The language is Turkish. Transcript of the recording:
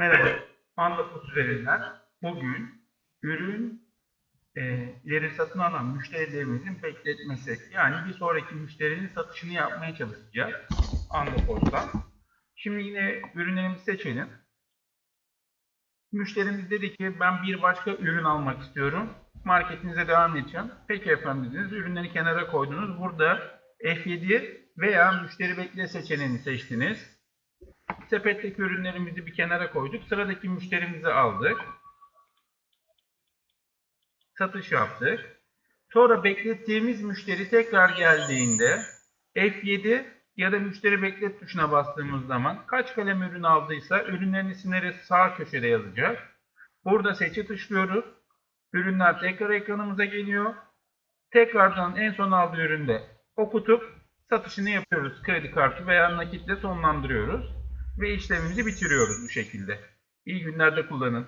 Merhaba, Anlatos üzerinden bugün ürünleri satın alan müşterilerimizin bekletmesi, yani bir sonraki müşterinin satışını yapmaya çalışacağız Anlatos'tan. Şimdi yine ürünlerimizi seçelim. Müşterimiz dedi ki ben bir başka ürün almak istiyorum. Marketinize devam edeceğim. Peki efendim dediniz. Ürünleri kenara koydunuz. Burada F7 veya müşteri bekle seçeneğini seçtiniz. Sepetteki ürünlerimizi bir kenara koyduk. Sıradaki müşterimizi aldık. Satış yaptık. Sonra beklettiğimiz müşteri tekrar geldiğinde F7 ya da müşteri beklet tuşuna bastığımız zaman kaç kalem ürün aldıysa ürünlerin isimleri sağ köşede yazacak. Burada seçi tuşluyoruz. Ürünler tekrar ekranımıza geliyor. Tekrardan en son aldığı üründe okutup satışını yapıyoruz. Kredi kartı veya nakitle sonlandırıyoruz. Ve işlemimizi bitiriyoruz bu şekilde. İyi günlerde kullanın.